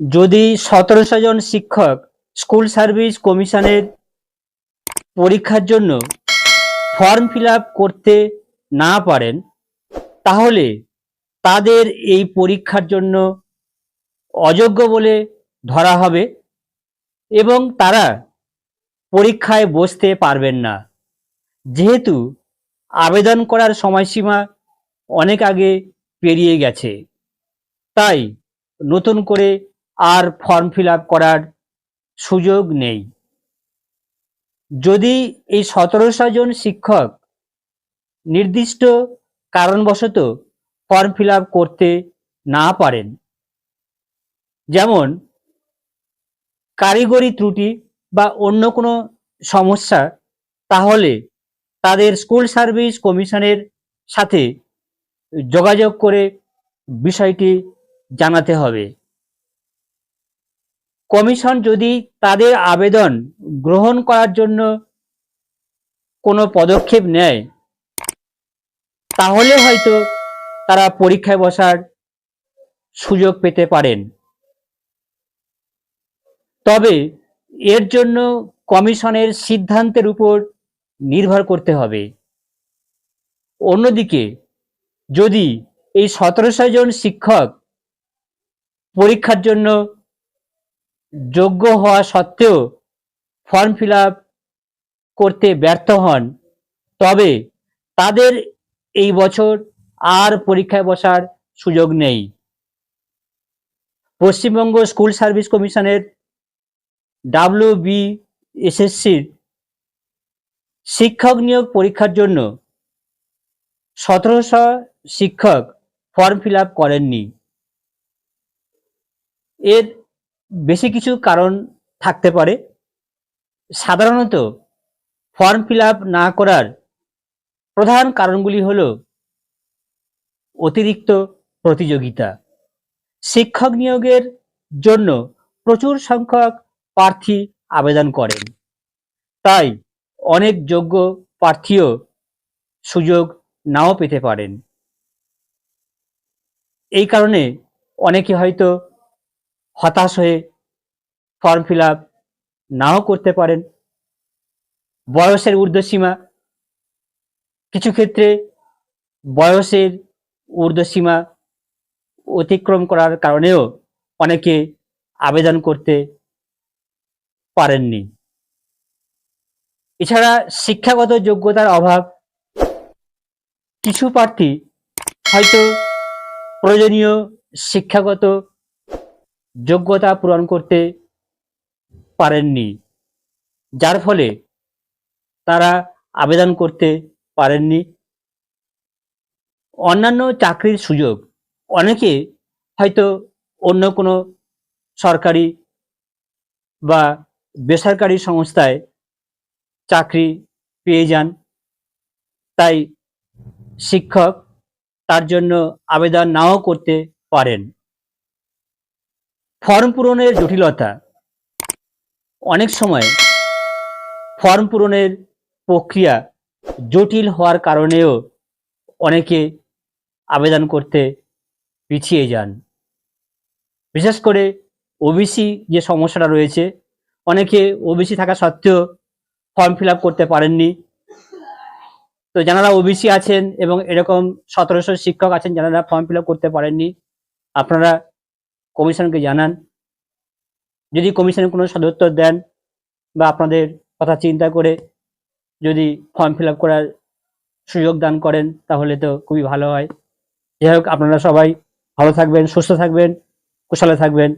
যদি সতেরোশো জন শিক্ষক স্কুল সার্ভিস কমিশনের পরীক্ষার জন্য ফর্ম ফিল করতে না পারেন, তাহলে তাদের এই পরীক্ষার জন্য অযোগ্য বলে ধরা হবে এবং তারা পরীক্ষায় বসতে পারবেন না। যেহেতু আবেদন করার সময়সীমা অনেক আগে পেরিয়ে গেছে, তাই নতুন করে আর ফর্ম ফিল করার সুযোগ নেই। যদি এই সতেরোশো জন শিক্ষক নির্দিষ্ট কারণবশত ফর্ম ফিল করতে না পারেন, যেমন কারিগরি ত্রুটি বা অন্য কোনো সমস্যা, তাহলে তাদের স্কুল সার্ভিস কমিশনের সাথে যোগাযোগ করে বিষয়টি জানাতে হবে। কমিশন যদি তাদের আবেদন গ্রহণ করার জন্য কোনো পদক্ষেপ নেয়, তাহলে হয়তো তারা পরীক্ষায় বসার সুযোগ পেতে পারেন। তবে এর জন্য কমিশনের সিদ্ধান্তের উপর নির্ভর করতে হবে। অন্যদিকে, যদি এই সতেরোশো জন শিক্ষক পরীক্ষার জন্য যোগ্য হওয়া সত্ত্বেও ফর্ম ফিল করতে ব্যর্থ হন। তবে তাদের এই বছর আর পরীক্ষায় বসার সুযোগ নেই। পশ্চিমবঙ্গ স্কুল সার্ভিস কমিশনের ডাব্লিউ বি এসএসসির শিক্ষক নিয়োগ পরীক্ষার জন্য সতেরোশো শিক্ষক ফর্ম ফিল করেননি। এর বেশি কিছু কারণ থাকতে পারে। সাধারণত ফর্ম ফিল না করার প্রধান কারণগুলি হল অতিরিক্ত প্রতিযোগিতা। শিক্ষক নিয়োগের জন্য প্রচুর সংখ্যক প্রার্থী আবেদন করেন। তাই অনেক যোগ্য প্রার্থীও সুযোগ নাও পেতে পারেন। এই কারণে অনেকে হয়তো হতাশ হয়ে ফর্ম ফিল নাও করতে পারেন। বয়সের ঊর্ধ্বসীমা, কিছু ক্ষেত্রে বয়সের ঊর্ধ্বসীমা অতিক্রম করার কারণেও অনেকে আবেদন করতে পারেননি। এছাড়া শিক্ষাগত যোগ্যতার অভাব, কিছু প্রার্থী হয়তো প্রয়োজনীয় শিক্ষাগত যোগ্যতা পূরণ করতে পারেননি। যার ফলে তারা আবেদন করতে পারেননি। অন্যান্য চাকরির সুযোগ, অনেকে হয়তো অন্য কোনো সরকারি বা বেসরকারি সংস্থায় চাকরি পেয়ে যান। তাই শিক্ষক তার জন্য আবেদন নাও করতে পারেন। ফর্ম পূরণের জটিলতা। অনেক সময় ফর্ম পূরণের প্রক্রিয়া জটিল হওয়ার কারণেও অনেকে আবেদন করতে পিছিয়ে যান। বিশেষ করে ওবিসি যে সমস্যাটা রয়েছে, অনেকে ওবিসি থাকা সত্ত্বেও ফর্ম ফিল করতে পারেননি। তো যারা ওবিসি আছেন এবং এরকম সতেরোশো শিক্ষক আছেন, যারা ফর্ম ফিল করতে পারেননি, আপনারা কমিশনকে জানান। যদি কমিশন কোনো সদুত্তর দেন বা আপনাদের কথা চিন্তা করে যদি ফর্ম ফিল করার সুযোগ দান করেন, তাহলে তো খুবই ভালো হয়। যাই হোক, আপনারা সবাই ভালো থাকবেন, সুস্থ থাকবেন, কুশলে থাকবেন।